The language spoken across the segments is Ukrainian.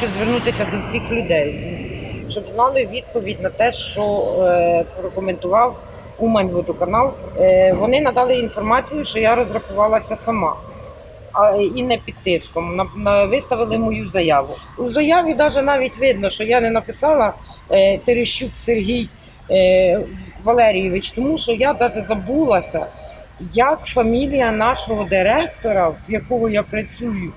хочу звернутися до всіх людей, щоб знали відповідь на те, що е, прокоментував Умань водоканал. Е, вони надали інформацію, що я розрахувалася сама. А, і не під тиском. На, на, виставили мою заяву. У заяві даже навіть видно, що я не написала е, Терещук Сергій е, Валерійович, тому що я навіть забулася, як фамілія нашого директора, в якого я працюю,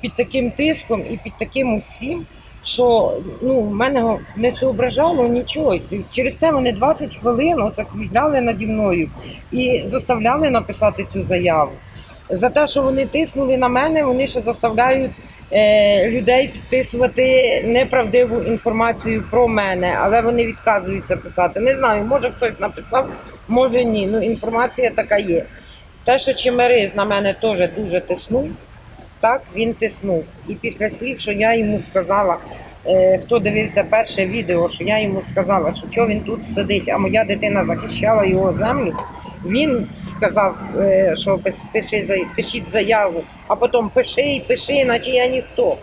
під таким тиском і під таким усім, що ну, в мене не соображало нічого. Через те вони 20 хвилин оце кружляли наді мною і заставляли написати цю заяву. За те, що вони тиснули на мене, вони ще заставляють е, людей підписувати неправдиву інформацію про мене, але вони відказуються писати. Не знаю, може хтось написав, може ні. Ну інформація така є. Те, що Чемериз на мене теж дуже тиснув, так він тиснув. І після слів, що я йому сказала, е, хто дивився перше відео, що я йому сказала, що чого він тут сидить, а моя дитина захищала його землю. Він сказав, е, що пиши, пишіть заяву, а потім пиши пиши, наче я ніхто.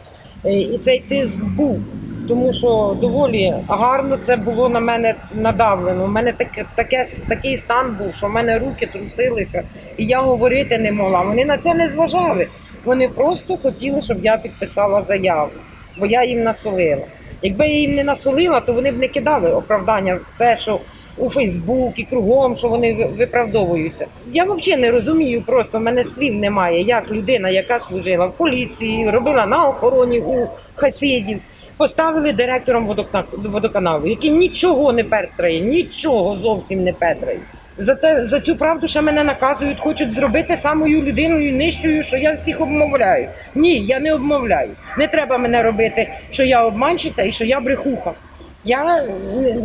Е, І цей тиск був, тому що доволі гарно це було на мене надавлено. У мене таке, таке, такий стан був, що в мене руки трусилися, і я говорити не могла. Вони на це не зважали. Вони просто хотіли, щоб я підписала заяву, бо я їм насолила. Якби я їм не насолила, то вони б не кидали оправдання те, що у Фейсбук і кругом, що вони виправдовуються. Я взагалі не розумію, просто в мене слів немає, як людина, яка служила в поліції, робила на охороні у хасидів, поставили директором водоканалу, який нічого не петрає, нічого зовсім не петрає. За, те, за цю правду ще мене наказують, хочуть зробити самою людиною нижчою, що я всіх обмовляю. Ні, я не обмовляю. Не треба мене робити, що я обманщиця і що я брехуха. Я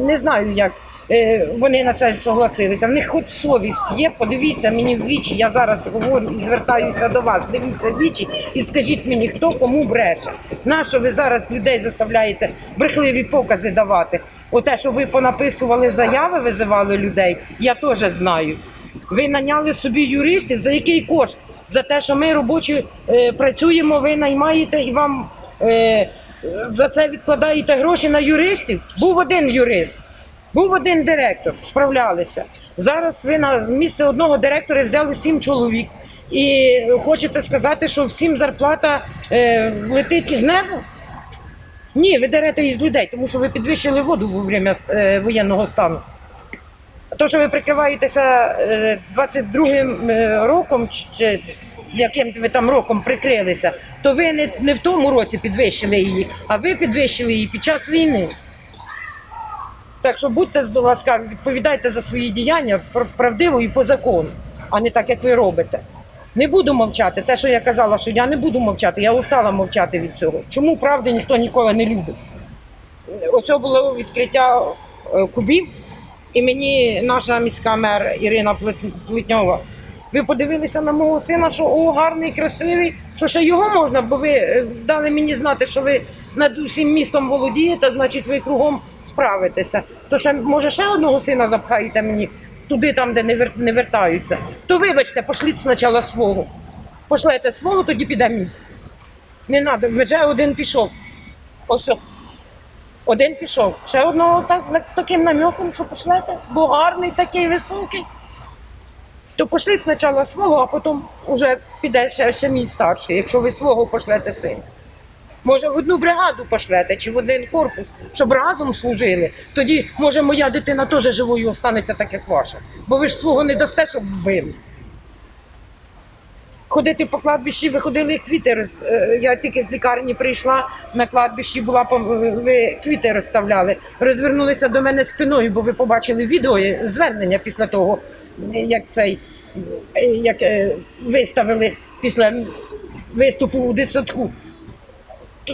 не, знаю, як е, вони на це согласилися. В них хоч совість є. Подивіться мені в вічі. Я зараз говорю і звертаюся до вас. Дивіться в вічі і скажіть мені, хто кому бреше. Нащо ви зараз людей заставляєте брехливі покази давати? Оте, що ви понаписували заяви, визивали людей, я теж знаю. Ви наняли собі юристів за який кошт? За те, що ми робочі е, працюємо, ви наймаєте і вам е, за це відкладаєте гроші на юристів? Був один юрист, був один директор, справлялися. Зараз ви на місце одного директора взяли сім чоловік. І хочете сказати, що всім зарплата е, летить із неба? Ні, ви дерете із людей, тому що ви підвищили воду во время е, воєнного стану. А то, що ви прикриваєтеся е, 22-м е, роком, чи- яким ви там роком прикрилися, то ви не, не в тому році підвищили її, а ви підвищили її під час війни. Так що будьте ласкаві, відповідайте за свої діяння правдиво і по закону, а не так, як ви робите. Не буду мовчати. Те, що я казала, що я не буду мовчати, я устала мовчати від цього. Чому правди ніхто ніколи не любить? Ось було відкриття е, кубів, і мені наша міська мер Ірина Плетньова. Ви подивилися на мого сина, що о, гарний, красивий, що ще його можна, бо ви е, дали мені знати, що ви над усім містом володієте, значить ви кругом справитеся. То ще може ще одного сина запхаєте мені туди, там, де не, вер... не вертаються. То вибачте, пошліть спочатку свого. Пошлете свого, тоді піде мій. Не треба, вже один пішов. Ось. Один пішов. Ще одного так з таким намеком, що пошлете, бо гарний такий високий. То пошліть спочатку свого, а потім вже піде ще, ще мій старший, якщо ви свого пошлете сина. Може, в одну бригаду пошлете чи в один корпус, щоб разом служили. Тоді, може, моя дитина теж живою останеться так, як ваша. Бо ви ж свого не дасте, щоб вбили. Ходити по кладбищі, ви ходили квіти. роз- е, Я тільки з лікарні прийшла на кладбищі, була ви квіти розставляли. Розвернулися до мене спиною, бо ви побачили відео звернення після того, як цей як е, виставили після виступу у дитсадку.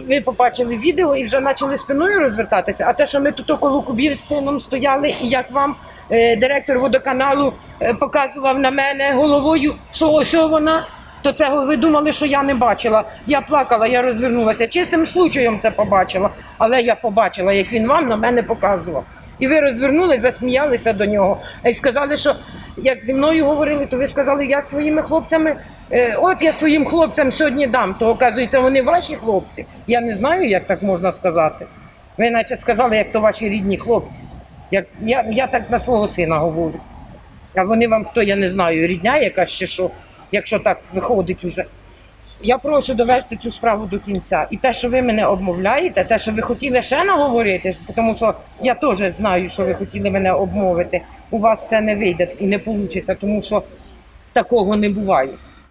Ви побачили відео і вже почали спиною розвертатися. А те, що ми тут около кубів з сином стояли, і як вам е, директор водоканалу е, показував на мене головою, що ось вона, то це ви думали, що я не бачила. Я плакала, я розвернулася. Чистим случаєм це побачила, але я побачила, як він вам на мене показував. І ви розвернули, засміялися до нього. І сказали, що як зі мною говорили, то ви сказали, я своїми хлопцями, е, от я своїм хлопцям сьогодні дам. То оказується, вони ваші хлопці. Я не знаю, як так можна сказати. Ви наче сказали, як то ваші рідні хлопці. Як, я, я так на свого сина говорю. А вони вам хто, я не знаю, рідня якась чи що, якщо так виходить уже. Я прошу довести цю справу до кінця. І те, що ви мене обмовляєте, те, що ви хотіли ще наговорити, тому що я теж знаю, що ви хотіли мене обмовити. У вас це не вийде і не вийде, тому що такого не буває.